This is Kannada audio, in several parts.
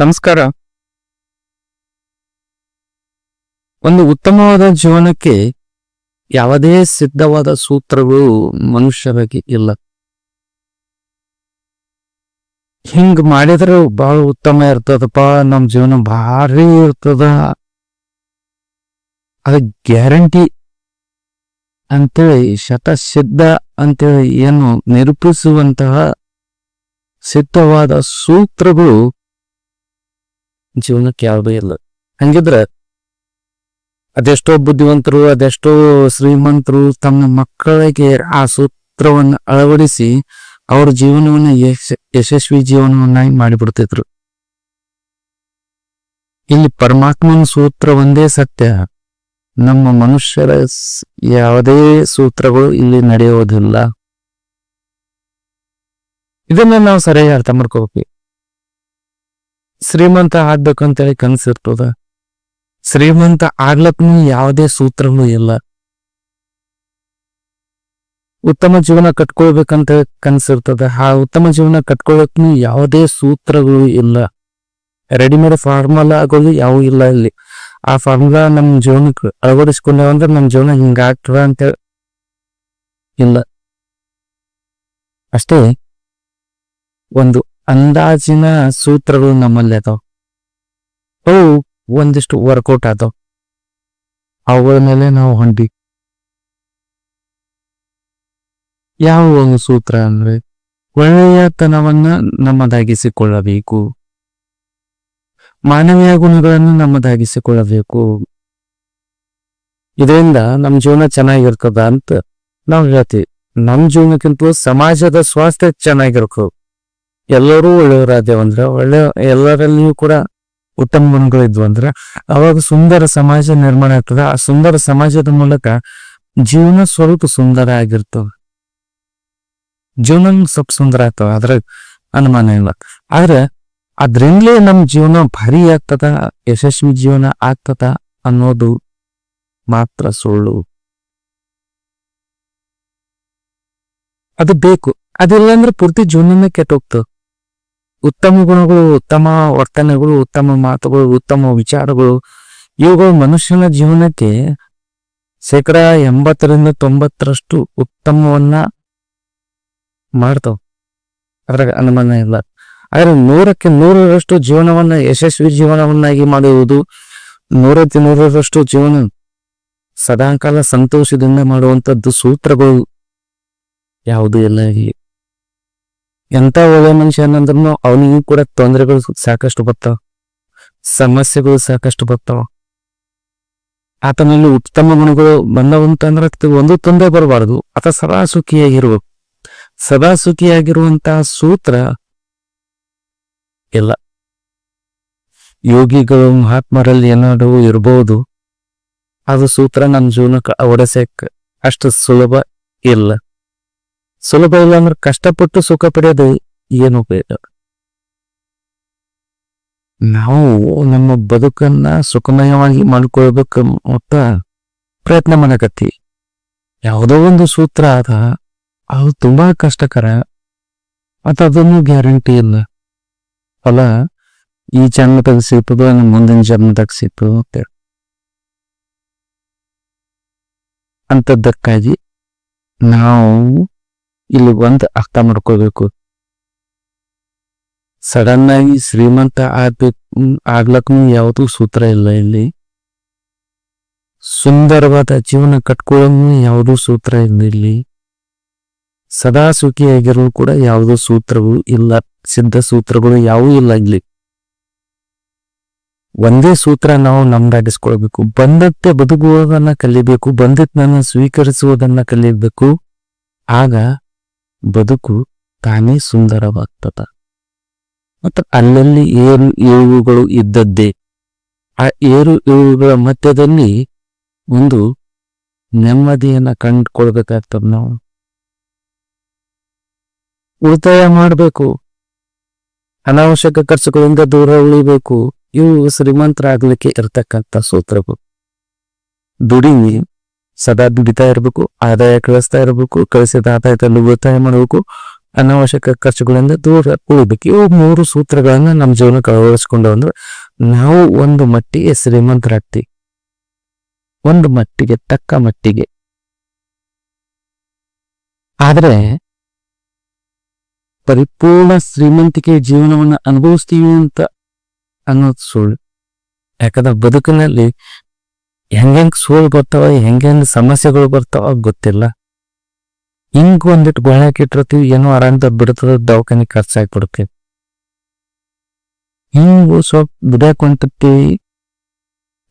ನಮಸ್ಕಾರ. ಒಂದು ಉತ್ತಮವಾದ ಜೀವನಕ್ಕೆ ಯಾವುದೇ ಸಿದ್ಧವಾದ ಸೂತ್ರಗಳು ಮನುಷ್ಯರಿಗೆ ಇಲ್ಲ. ಹಿಂಗ್ ಮಾಡಿದ್ರೆ ಬಹಳ ಉತ್ತಮ ಇರ್ತದಪ್ಪ, ನಮ್ ಜೀವನ ಭಾರಿ ಇರ್ತದ. ಅದ ಗ್ಯಾರಂಟಿ ಅಂತೇಳಿ, ಶತಸಿದ್ಧ ಅಂತೇಳಿ ಏನು ನಿರೂಪಿಸುವಂತಹ ಸಿದ್ಧವಾದ ಸೂತ್ರಗಳು ಜೀವನಕ್ಕೆ ಯಾವುದೂ ಇಲ್ಲ. ಹಂಗಿದ್ರೆ ಅದೆಷ್ಟೋ ಬುದ್ಧಿವಂತರು, ಅದೆಷ್ಟೋ ಶ್ರೀಮಂತರು ತಮ್ಮ ಮಕ್ಕಳಿಗೆ ಆ ಸೂತ್ರವನ್ನು ಅಳವಡಿಸಿ ಅವ್ರ ಜೀವನವನ್ನ ಯಶ, ಯಶಸ್ವಿ ಜೀವನವನ್ನಾಗಿ ಮಾಡಿಬಿಡ್ತಿದ್ರು. ಇಲ್ಲಿ ಪರಮಾತ್ಮನ ಸೂತ್ರ ಒಂದೇ ಸತ್ಯ. ನಮ್ಮ ಮನುಷ್ಯರ ಯಾವುದೇ ಸೂತ್ರಗಳು ಇಲ್ಲಿ ನಡೆಯುವುದಿಲ್ಲ ಇದನ್ನ ನಾವು ಸರಿಯಾಗಿ ಅರ್ಥ ಮಾಡ್ಕೋಬೇಕು. ಶ್ರೀಮಂತ ಆಗ್ಬೇಕಂತೇಳಿ ಕನ್ಸಿರ್ತದ. ಶ್ರೀಮಂತ ಆಗ್ಲಕ್ಕೂ ಯಾವುದೇ ಸೂತ್ರನೂ ಇಲ್ಲ. ಉತ್ತಮ ಜೀವನ ಕಟ್ಕೊಳ್ಬೇಕಂತ ಕನ್ಸಿರ್ತದ. ಆ ಉತ್ತಮ ಜೀವನ ಕಟ್ಕೊಳಕ್ನು ಯಾವುದೇ ಸೂತ್ರಗಳು ಇಲ್ಲ. ರೆಡಿಮೇಡ್ ಫಾರ್ಮುಲಾಗಳು ಯಾವ ಇಲ್ಲ ಇಲ್ಲಿ. ಆ ಫಾರ್ಮುಲಾ ನಮ್ ಜೀವನಕ್ಕೆ ಅಳವಡಿಸ್ಕೊಂಡೇವ ಅಂದ್ರೆ ನಮ್ ಜೀವನ ಹಿಂಗಾಗ್ತದ ಅಂತ ಇಲ್ಲ. ಅಷ್ಟೇ ಒಂದು ಅಂದಾಜಿನ ಸೂತ್ರಗಳು ನಮ್ಮಲ್ಲಿ ಅದಾವ. ಅವು ಒಂದಿಷ್ಟು ವರ್ಕೌಟ್ ಆದವು ಅವುಗಳ ಮೇಲೆ ನಾವು ಹೊಂಡಿ ಯಾವ ಒಂದು ಸೂತ್ರ ಅಂದ್ರೆ ಒಳ್ಳೆಯತನವನ್ನ ನಮ್ಮದಾಗಿಸಿಕೊಳ್ಳಬೇಕು. ಮಾನವೀಯ ಗುಣಗಳನ್ನು ನಮ್ಮದಾಗಿಸಿಕೊಳ್ಳಬೇಕು. ಇದರಿಂದ ನಮ್ಮ ಜೀವನ ಚೆನ್ನಾಗಿರ್ತದ ಅಂತ ನಾವು ಹೇಳ್ತೀವಿ. ನಮ್ಮ ಜೀವನಕ್ಕಿಂತ ಸಮಾಜದ ಸ್ವಾಸ್ಥ್ಯ ಚೆನ್ನಾಗಿರ್ಬೇಕು. ಎಲ್ಲರೂ ಒಳ್ಳೆಯವರಾದೇವ್ ಅಂದ್ರೆ, ಒಳ್ಳೆ ಎಲ್ಲರಲ್ಲಿಯೂ ಕೂಡ ಉತ್ತಮ ಗುಣಗಳಿದ್ವು ಅಂದ್ರೆ, ಅವಾಗ ಸುಂದರ ಸಮಾಜ ನಿರ್ಮಾಣ ಆಗ್ತದ. ಆ ಸುಂದರ ಸಮಾಜದ ಮೂಲಕ ಜೀವನ ಸ್ವಲ್ಪ ಸುಂದರ ಆಗಿರ್ತವ. ಜೀವನ ಸ್ವಲ್ಪ ಸುಂದರ ಆಗ್ತವ ಅದ್ರ ಅನುಮಾನ ಇಲ್ಲ. ಆದ್ರೆ ಅದ್ರಿಂದಲೇ ನಮ್ಮ ಜೀವನ ಭಾರಿ ಆಗ್ತದ, ಯಶಸ್ವಿ ಜೀವನ ಆಗ್ತದ ಅನ್ನೋದು ಮಾತ್ರ ಸುಳ್ಳು. ಅದು ಬೇಕು. ಅದಿಲ್ಲ ಅಂದ್ರೆ ಪೂರ್ತಿ ಜೀವನನೇ ಕೆಟ್ಟೋಗ್ತದ. ಉತ್ತಮ ಗುಣಗಳು, ಉತ್ತಮ ವರ್ತನೆಗಳು, ಉತ್ತಮ ಮಾತುಗಳು, ಉತ್ತಮ ವಿಚಾರಗಳು, ಇವುಗಳು ಮನುಷ್ಯನ ಜೀವನಕ್ಕೆ ಶೇಕಡ ಎಂಬತ್ತರಿಂದ ತೊಂಬತ್ತರಷ್ಟು ಉತ್ತಮವನ್ನ ಮಾಡ್ತಾವ. ಅದ್ರಾಗ ಅನುಮಾನ ಇಲ್ಲ. ಆದ್ರೆ ನೂರಕ್ಕೆ ನೂರರಷ್ಟು ಜೀವನವನ್ನ, ಯಶಸ್ವಿ ಜೀವನವನ್ನಾಗಿ ಮಾಡುವುದು ನೂರಕ್ಕೆ ನೂರರಷ್ಟು ಜೀವನ ಸದಾಕಾಲ ಸಂತೋಷದಿಂದ ಮಾಡುವಂತದ್ದು ಸೂತ್ರಗಳು ಯಾವುದು ಎಲ್ಲ ಎಂತ ಒಳ್ಳೆ ಮನುಷ್ಯ ಅನ್ನಂದ್ರೂ ಅವನಿಗೂ ಕೂಡ ತೊಂದರೆಗಳು ಸಾಕಷ್ಟು ಬರ್ತಾವ. ಸಮಸ್ಯೆಗಳು ಸಾಕಷ್ಟು ಬರ್ತಾವ. ಆತನಲ್ಲಿ ಉತ್ತಮ ಗುಣಗಳು ಬಂದವು ಅಂತಂದ್ರೆ ಒಂದು ತೊಂದರೆ ಬರಬಾರದು. ಆತ ಸದಾ ಸುಖಿಯಾಗಿರ್ಬೇಕು ಸದಾ ಸುಖಿಯಾಗಿರುವಂತಹ ಸೂತ್ರ ಇಲ್ಲ. ಯೋಗಿಗಳು, ಮಹಾತ್ಮರಲ್ಲಿ ಏನಾದರೂ ಇರಬಹುದು ಅದು ಸೂತ್ರ ನಮ್ಮ ಜೀವನಕ್ಕೆ ಅಳವಡಿಸಕ್ ಅಷ್ಟು ಸುಲಭ ಇಲ್ಲ. ಸುಲಭ ಇಲ್ಲ ಅಂದ್ರೆ ಕಷ್ಟಪಟ್ಟು ಸುಖ ಪಡೆಯೋದು ಏನು ಬೇಡ ನಾವು ನಮ್ಮ ಬದುಕನ್ನ ಸುಖಮಯವಾಗಿ ಮಾಡ್ಕೊಳ್ಬೇಕು ಅಂತ ಪ್ರಯತ್ನ ಮಾಡಕತ್ತಿ ಯಾವುದೋ ಒಂದು ಸೂತ್ರ ಆದ ಅದು ತುಂಬಾ ಕಷ್ಟಕರ, ಮತ್ತ ಅದನ್ನು ಗ್ಯಾರಂಟಿ ಇಲ್ಲ. ಅಲ್ಲ, ಈ ಜನ್ಮದಾಗ ಸಿಗ್ತದೋ ನಮ್ಮ ಮುಂದಿನ ಜನ್ಮದಾಗ ಸಿಗ್ತದೋ ಅಂತೇಳಿ ಅಂತದ್ದಕ್ಕಾಗಿ ನಾವು ಇಲ್ಲಿ ಒಂದು ಅರ್ಥ ಮಾಡ್ಕೋಬೇಕು. ಸಡನ್ ಆಗಿ ಶ್ರೀಮಂತ ಆಗ್ಬೇಕು ಆಗ್ಲಕ್ಕೂ ಯಾವುದೂ ಸೂತ್ರ ಇಲ್ಲ ಇಲ್ಲಿ. ಸುಂದರವಾದ ಜೀವನ ಕಟ್ಕೊಳ್ಳೋ ಯಾವುದೂ ಸೂತ್ರ ಇಲ್ಲ ಇಲ್ಲಿ. ಸದಾ ಸುಖಿಯಾಗಿರಲು ಕೂಡ ಯಾವುದೂ ಸೂತ್ರಗಳು ಇಲ್ಲ, ಸಿದ್ಧ ಸೂತ್ರಗಳು ಯಾವೂ ಇಲ್ಲ ಇಲ್ಲಿ. ಒಂದೇ ಸೂತ್ರ ನಾವು ನಮ್ದಾಗಿಸ್ಕೊಳ್ಬೇಕು. ಬಂದತ್ತೆ ಬದುಕುವುದನ್ನ ಕಲಿಬೇಕು ಬಂದಿದ್ದನ್ನ ಸ್ವೀಕರಿಸುವುದನ್ನ ಕಲಿಬೇಕು. ಆಗ ಬದುಕು ತಾನೇ ಸುಂದರವಾಗ್ತದ. ಮತ್ತು ಅಲ್ಲಲ್ಲಿ ಏರು ಏಳುಗಳು ಇದ್ದದ್ದೇ, ಆ ಏರು ಏಳುಗಳ ಮಧ್ಯದಲ್ಲಿ ಒಂದು ನೆಮ್ಮದಿಯನ್ನ ಕಂಡುಕೊಳ್ಬೇಕಾಗ್ತದ ನಾವು. ಉಳಿತಾಯ ಮಾಡಬೇಕು. ಅನಾವಶ್ಯಕ ಖರ್ಚುಗಳಿಂದ ದೂರ ಉಳಿಬೇಕು. ಇವು ಶ್ರೀಮಂತರಾಗಲಿಕ್ಕೆ ಇರತಕ್ಕಂಥ ಸೂತ್ರಗಳು. ದುಡಿಮೆ ಸದಾ ದುಡಿತಾ ಇರಬೇಕು, ಆದಾಯ ಕಳಿಸ್ತಾ ಇರಬೇಕು, ಕಳಿಸಿದ ಆದಾಯದಲ್ಲಿ ಉಳಿತಾಯ ಮಾಡಬೇಕು, ಅನಾವಶ್ಯಕ ಖರ್ಚುಗಳಿಂದ ದೂರ ಉಳಿಬೇಕು. ಇವು ಮೂರು ಸೂತ್ರಗಳನ್ನ ನಮ್ಮ ಜೀವನಕ್ಕೆ ಅಳವಡಿಸ್ಕೊಂಡು ಅಂದ್ರೆ ನಾವು ಒಂದು ಮಟ್ಟಿಗೆ ಶ್ರೀಮಂತರಾಗ್ತೀವಿ. ಒಂದು ಮಟ್ಟಿಗೆ, ತಕ್ಕ ಮಟ್ಟಿಗೆ. ಆದ್ರೆ ಪರಿಪೂರ್ಣ ಶ್ರೀಮಂತಿಕೆ ಜೀವನವನ್ನ ಅನುಭವಿಸ್ತೀವಿ ಅಂತ ಅನ್ನೋದು ಸುಳ್ಳು. ಯಾಕಂದ್ರೆ ಬದುಕಿನಲ್ಲಿ ಹೆಂಗೆಂಗ್ ಸೋಲ್ ಬರ್ತಾವ, ಹೆಂಗೆಂಗ್ ಸಮಸ್ಯೆಗಳು ಬರ್ತಾವ ಗೊತ್ತಿಲ್ಲ. ಹಿಂಗ್ ಒಂದಿಟ್ಟು ಗೋಳಾಕ್ ಇಟ್ಟಿರ್ತೀವಿ, ಏನೋ ಆರಾಮ್ದ ಬಿಡ್ತದ ದವಾಖಾನೆ ಖರ್ಚಾಗ್ಬಿಡ್ತೀವಿ ಹಿಂಗು ಸ್ವಲ್ಪ ಬಿಡಕ್ ಹೊಂಟಿರ್ತೀವಿ,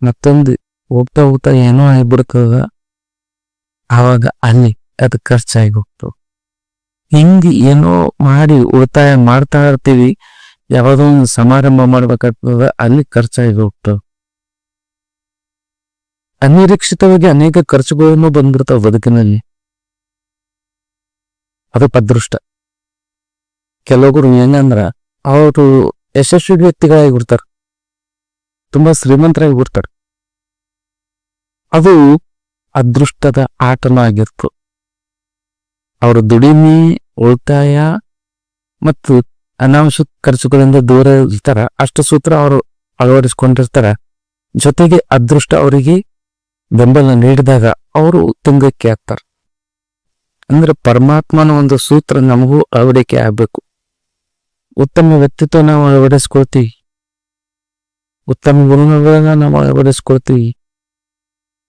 ಮತ್ತೊಂದು ಹೋಗ್ತಾ ಹೋಗ್ತಾ ಏನೋ ಆಗಿಬಿಡ್ತದ, ಆವಾಗ ಅಲ್ಲಿ ಅದು ಖರ್ಚಾಗಿ ಹೋಗ್ತವ ಹಿಂಗೆ ಏನೋ ಮಾಡಿ ಉಳಿತಾಯ ಮಾಡ್ತಾ ಇರ್ತೀವಿ, ಯಾವುದೋ ಒಂದು ಸಮಾರಂಭ ಮಾಡ್ಬೇಕಾಗ್ತದ, ಅಲ್ಲಿ ಖರ್ಚಾಗಿ ಹೋಗ್ತಾವ ಅನಿರೀಕ್ಷಿತವಾಗಿ ಅನೇಕ ಖರ್ಚುಗಳನ್ನು ಬಂದ್ಬಿಡ್ತಾವ ಬದುಕಿನಲ್ಲಿ. ಅದು ಅದೃಷ್ಟ ಕೆಲವೊಬ್ರು ಹೆಂಗಂದ್ರ ಅವರು ಯಶಸ್ವಿ ವ್ಯಕ್ತಿಗಳಾಗಿ ಬಿಡ್ತಾರ ತುಂಬಾ ಶ್ರೀಮಂತರಾಗಿ ಬಿಡ್ತಾರ ಅದು ಅದೃಷ್ಟದ ಆಟನೂ ಆಗಿರ್ತು ಅವ್ರ ದುಡಿಮೆ, ಉಳಿತಾಯ ಮತ್ತು ಅನಾವಶ್ಯಕ ಖರ್ಚುಗಳಿಂದ ದೂರ ಇರ್ತಾರ. ಅಷ್ಟು ಸೂತ್ರ ಅವರು ಅಳವಡಿಸ್ಕೊಂಡಿರ್ತಾರ. ಜೊತೆಗೆ ಅದೃಷ್ಟ ಅವರಿಗೆ ಬೆಂಬಲ ನೀಡಿದಾಗ ಅವರು ತುಂಗಕ್ಕೆ ಆಗ್ತಾರ. ಅಂದ್ರೆ ಪರಮಾತ್ಮನ ಒಂದು ಸೂತ್ರ ನಮಗೂ ಅಳವಡಿಕೆ ಆಗಬೇಕು. ಉತ್ತಮ ವ್ಯಕ್ತಿತ್ವ ನಾವು ಅಳವಡಿಸ್ಕೊಳ್ತೀವಿ. ಉತ್ತಮ ಗುಣಗಳನ್ನ ನಾವು ಅಳವಡಿಸ್ಕೊಳ್ತೀವಿ.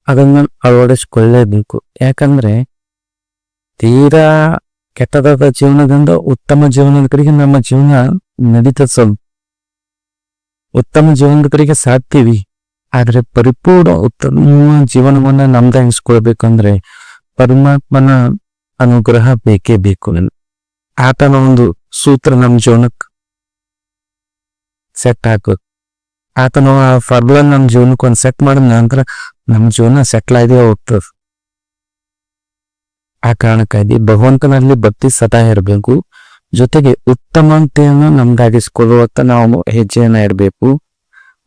ಅದನ್ನ ಅಳವಡಿಸ್ಕೊಳ್ಳೇಬೇಕು. ಯಾಕಂದ್ರೆ ತೀರಾ ಕೆಟ್ಟದಾದ ಜೀವನದಿಂದ ಉತ್ತಮ ಜೀವನದ ಕಡೆಗೆ ನಮ್ಮ ಜೀವನ ನಡೀತದೆ ಸ್ವಲ್ಪ ಉತ್ತಮ ಜೀವನದ ಕಡೆಗೆ ಸಾಧ್ತೀವಿ ಆದ್ರೆ ಪರಿಪೂರ್ಣ ಉತ್ತಮ ಜೀವನವನ್ನ ನಮ್ದಾಗಿಸ್ಕೊಳ್ಬೇಕಂದ್ರೆ ಪರಮಾತ್ಮನ ಅನುಗ್ರಹ ಬೇಕೇ ಬೇಕು ಆತನ ಒಂದು ಸೂತ್ರ ನಮ್ಮ ಜೀವನಕ್ಕೆ ಸೆಟ್ ಹಾಕೋದು ಆತನ ಆ ಫರ್ಲ ನಮ್ ಜೀವನಕ್ಕೆ ಒಂದ್ ಸೆಟ್ ಮಾಡಿದ ನಂತರ ನಮ್ ಜೀವನ ಸೆಟ್ಲ್ ಆಗಿ ಹೋಗ್ತದೆ. ಆ ಕಾರಣಕ್ಕಾಗಿ ಭಗವಂತನಲ್ಲಿ ಭಕ್ತಿ ಸದಾ ಇರಬೇಕು. ಜೊತೆಗೆ ಉತ್ತಮತೆಯನ್ನು ನಮ್ದಾಗಿಸ್ಕೊಳ್ಳುವತ್ತ ನಾವು ಹೆಜ್ಜೆಯನ್ನ ಇಡಬೇಕು.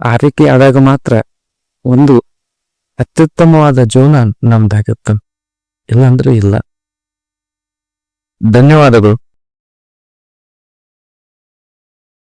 ಆ ರೀತಿ ಆದಾಗ ಮಾತ್ರ ಒಂದು ಅತ್ಯುತ್ತಮವಾದ ಜೀವನ ನಮ್ದಾಗತ್ತ. ಇಲ್ಲಾಂದ್ರೆ ಇಲ್ಲ. ಧನ್ಯವಾದಗಳು.